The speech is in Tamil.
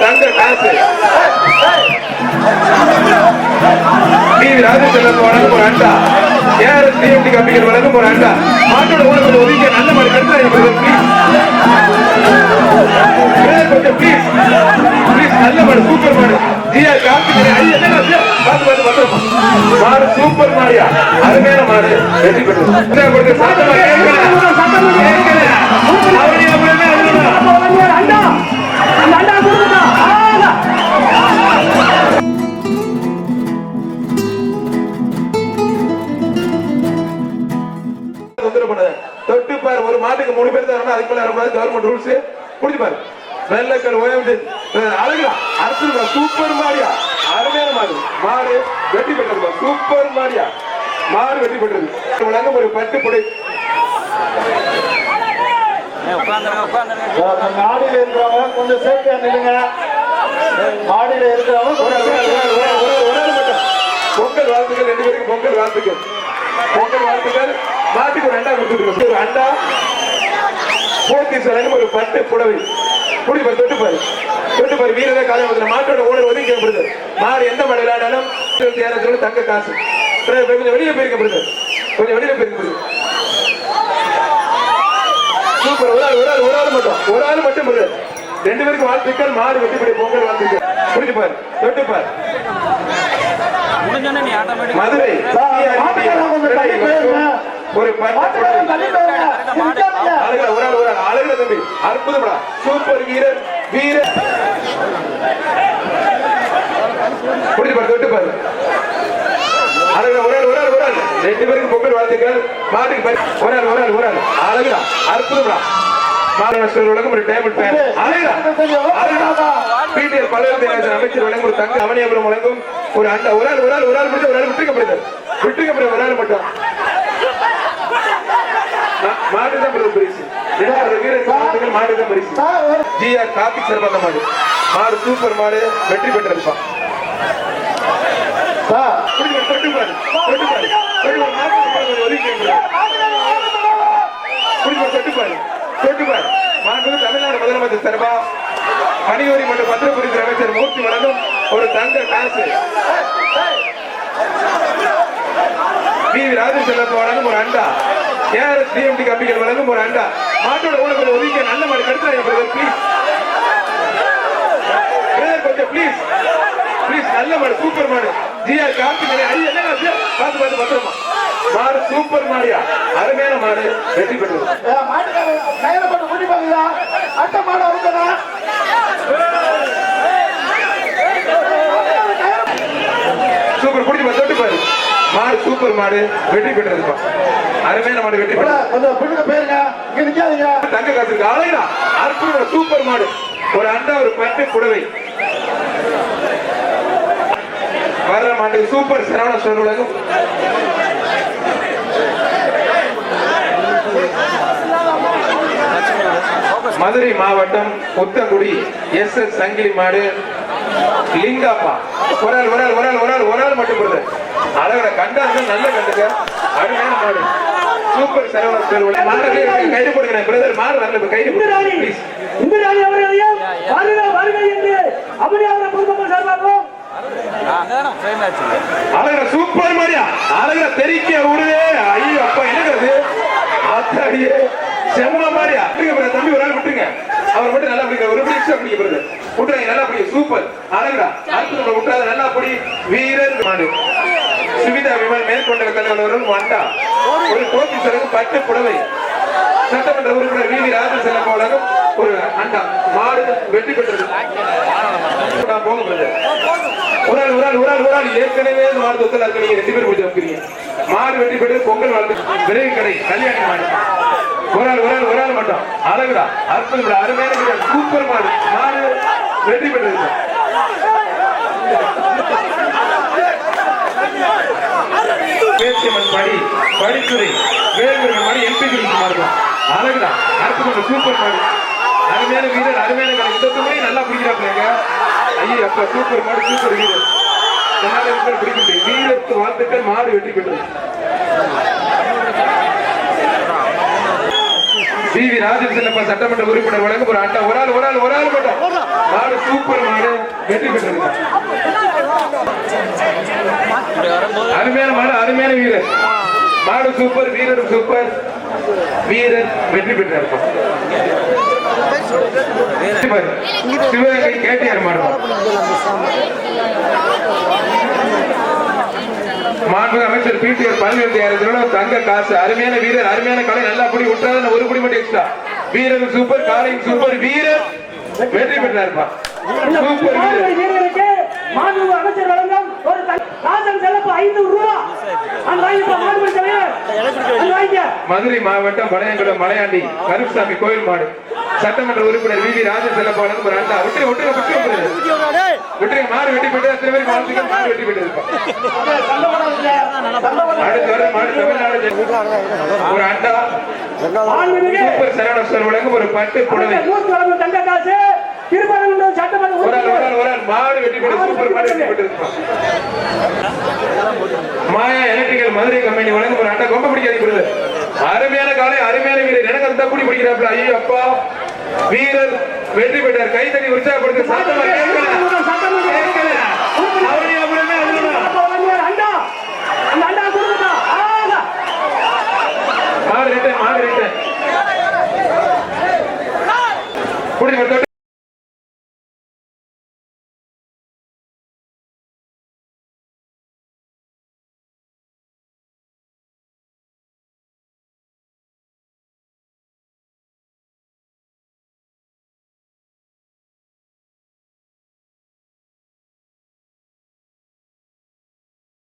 தங்க காசு. டிவி ராஜேந்திரன் வழங்கும் ஒரு அண்டா. ஏஆர்எஸ் டிஎம்டி கம்பிகள் வழங்கும் ஒரு அண்டா. மாட்டோட உணவு ஒதுக்கிய நல்ல மாதிரி கருத்து கொஞ்சம் ப்ளீஸ் ப்ளீஸ் நல்ல மாடு சூப்பர் மாடு. ஜியா கார்த்திகை ஐயா பார்த்து பார்த்து பத்திரமா மாடு சூப்பர் மாடியா? அருமையான மாடு. வெற்றி பெற்று கொடுத்து சாத்தமா பண்ணாத. தொட்டு பாரு ஒரு மாட்டுக்கு மூணு பேர் தரணும் அதுக்கு மேல வரக்கூடாது கவர்மெண்ட் ரூல்ஸ் புடிச்சு பாரு வெள்ளக்கல் ஓய்வு அழகா அறுத்துருக்கா சூப்பர் மாடியா அருமையான மாடு மாடு வெற்றி பெற்றது சூப்பர் மாடியா மாடு வெற்றி பெற்றது ஒரு பட்டு புடை மாடியில இருக்கிறவங்க கொஞ்சம் சேஃப்டியா நில்லுங்க மாடியில இருக்கிறவங்க. பொங்கல் வாழ்த்துக்கள் ரெண்டு பேருக்கு பொங்கல் வாழ்த்துக்கள் பொங்கல் வாழ்த்துக்கள் மாட்டுக்கு ஒரு அண்டா கொடுத்துருக்கோம். ஒரு அண்டா போத்தி சலங்கு ஒரு பட்டு புடவை. புடி பாரு தொட்டு பாரு. தொட்டு பாரு வீரரே காலை வந்து மாட்டோட ஓனர் கேட்கப்படுது மாடு எந்த மாடு விளையாடாலும் ஆயிரம் தங்க காசு. கொஞ்சம் வெளியே போயிருக்கப்படுது கொஞ்சம் வெளியே போயிருக்கப்படுது சூப்பர். ஒரு ஆள் ஒரு ஆள் ஒரு ஆள் மட்டும். ஒரு ஆள் மட்டும் வருது. ரெண்டு பேருக்கு வாழ்த்துக்கள். மாடு வெட்டி போய் பொங்கல் வாழ்த்துக்கள். புரிஞ்சு பாரு தொட்டு பாரு. மதுரை ஒரு. அழகா தம்பி. அற்புதம்டா சூப்பர் வீரர் வீரர். புரிஞ்சு பாரு தொட்டு பாரு. அழகா ஒரு ஆள் ஒரு ஆள் ஒரு ஆள். ரெண்டு பேருக்கு பொங்கல் வாழ்த்துக்கள். மாட்டுக்கு பரி- ஒரு ஆள் ஒரு ஆள் ஒரு ஆள். அழகுடா. அற்புதம்டா மாநகராட்சி உலகம் ஒரு டேபிள் ஃபேன் அழகுடா. அழகுடா. அமைச்சர் வழங்கும் ஒரு தங்க அவனியாபுரம் வழங்கும் ஒரு அண்டா ஒரு ஆள் ஒரு ஆள் ஒரு ஆள் முடிஞ்சு ஒரு ஆள் விட்டுக்கப்படுது விட்டுக்கப்படுது ஒரு ஆள் மட்டும். மாடுதான் பரிசு இரண்டாவது வீரர் வாழ்த்துக்கள் மாடுதான் பரிசு சார், ஒரு- கார்த்திக் சிறப்பான மாடு மாடு சூப்பர் மாடு வெற்றி பெற்றிருப்பா தமிழ்நாடு முதலமைச்சர் சார்பா பணியோரி மற்றும் பத்திரப்புரித்துறை அமைச்சர் மூர்த்தி வழங்கும் ஒரு தங்க காசு வி ராஜன் வழங்கும் ஒரு அண்டா ஏஆர்எஸ் டிஎம்டி கம்பிகள் வழங்கும் ஒரு அண்டா மாட்டோட உணவு ஒதுக்கிய நல்ல மாடு கடுத்தாங்க ப்ளீஸ் கொஞ்சம் ப்ளீஸ் ப்ளீஸ் நல்ல மாடு சூப்பர் மாடு. ஜியா கார்த்திகை ஐயா என்ன பார்த்து பார்த்து பத்திரமா. மாடு சூப்பர் மாடியா? அருமையான மாடு வெற்றி பெற்றது. போட்டு கூட்டி போங்கய்யா. அட்டை மாடு வருதுண்ணா. சூப்பர் பிடிச்சி பாரு, தொட்டு பாரு. மாடு சூப்பர் மாடு வெற்றி பெற்றதுப்பா. அருமையான மாடு வெற்றி கூட பெற்றது கொஞ்சம் பின்னுக்கு போயிருங்க இங்க நிக்காதீங்க. தங்க காசு அழகா அற்புத சூப்பர் மாடு. ஒரு அண்டா ஒரு பட்டு புடவை. வர்ற மாட்டு சூப்பர் சரவண உலகம். மதுரை மாவட்டம் புத்தங்குடி எஸ் எஸ் சங்கிலி மாடு. லிங்காப்பா. ஒரு ஆள் ஒரு ஆள் ஒரு ஆள் ஒரு ஆள் ஒரு ஆள் மட்டும் போடுது அழகட. கண்டா இருந்தா நல்ல கண்டுங்க. அருமையான மாடு. சூப்பர் சரவண கைது போடுங்க. பிரதர் மாடு வரல. கைது போடுங்க. ப்ளீஸ் இந்திராணி அவர்களையும் வருக வருக என்று அபனியாவர பொதுமக்கள் சார்பாகவும். அங்கதானே ஃப்ரேம் ஆச்சு அழகா சூப்பர் தெரிக்க ஐயோ அப்பா செம்ம brother, தம்பி ஒரு ஆள் விட்டுங்க அவர் மட்டும் நல்லா பிடிக்க ஒரு பிடிச்சா பிடிக்க பிறகு விட்டுறாங்க நல்லா பிடிக்க சூப்பர். அழகா அடுத்து விட்டாத நல்லா பிடி. வீரர் மாடு. சுவிதா விமல் மேற்கொண்ட தலைவர் வந்தா. ஒரு கோபி சரகு பட்டு புடவை. சட்டமன்ற உறுப்பினர் வி வி ராஜன் செல்லம் ஒரு அண்டா. மாடு வெற்றி பெற்றது. நான் போக brother. ஒரு ஆள் ஒரு ஆள் ஒரு ஆள் ஒரு ஆள். ஏற்கனவே மாடு தொத்தலா இருக்கிறீங்க ரெண்டு பேர் முடிச்சு வைக்கிறீங்க மாடு வெட்டி பெற்று பொங்கல் வாழ்த்து. விரைவு கடை கல்யாணி மாடு. ஒரு ஆள் ஒரு ஆள் ஒரு ஆள் மட்டும். அழகுடா. அற்புதம். அருமையான சூப்பர் மாடு. மாடு வெற்றி பெற்றது பேச்சியம்மன் படி படித்துறை வேல்முருகன் மாதிரி எம்பி குறிச்சு மாடு அழகுடா அற்புதம் சூப்பர் மாடு அருமையான வீரர் அருமையான கடை இந்த துணையை நல்லா பிடிக்கிறாங்க ஐயோ அப்ப சூப்பர் மாடு சூப்பர் வீரர். என்னால இருக்கிற பிடிக்க வீரத்து வாழ்த்துக்கள் மாடு வெற்றி பெற்றது. We we. ராஜன் செல்லப்பா சட்டமன்ற உறுப்பினர் வழங்க ஒரு அட்டா. ஒரு ஆள் ஒரு ஆள் ஒரு ஆள் மட்டும். மாடு சூப்பர் மாடு வெற்றி பெற்றிருக்கான் அருமையான மாடு அருமையான வீரர். மாடு சூப்பர் வீரர் சூப்பர். வீரர் வெற்றி பெற்றிருப்பான் சிவகங்கை கேட்டியார் மாடு. மாண்பு அமைச்சர் பிடிஆர் பழனிவேல் தங்க காசு அருமையான வீரர் அருமையான கலை நல்லா புடி விட்டாத ஒரு புடி மட்டும் எக்ஸ்ட்ரா வீரர் சூப்பர் காலை சூப்பர் வீரர் வெற்றி பெற்றார் சூப்பர் வீரர் வீரருக்கு மாண்புமிகு அமைச்சர் வழங்கும் ஒரு த- ராஜன் செல்லப்ப ஐநூறு ரூபா அந்த வாங்கிப்பா மாடுபிடி தலைவர் அந்த வாங்கிக்க மதுரை மாவட்டம் பழையங்குளம் மலையாண்டி கருப்புசாமி கோயில் மாடு. சட்டமன்ற உறுப்பினர் வி வி ராஜசெல்லப்பாளன் ஒரு அண்டா விட்டு விட்டு விட்டு விட்டு மாடு வெட்டி போட்டு அத்தனை பேருக்கு வாழ்த்துக்கள்? மாடு வெட்டி போட்டு அடுத்து வர மாடு தமிழ்நாடு ஒரு அண்டா சூப்பர் சரவண வழங்கும் ஒரு பட்டு புடவை. தங்க காசு. திருப்பரங்குன்றம் சட்டமன்ற உறுப்பினர் மாடு வெட்டி போட்டு சூப்பர் மாடு வெட்டி போட்டு மாயா எலக்ட்ரிக்கல் மதுரை கம்பெனி வழங்கும் ஒரு அண்டா கொம்ப பிடிக்காது அருமையான காலை அருமையான வீரர். எனக்கு அந்த கூடி பிடிக்கிறாப்ல ஐயோ அப்பா. வீரர் வெற்றி பெற்றார். கைத்தறி உற்சாகப்படுத்த சத்தமா கேட்கல. கேட்கல.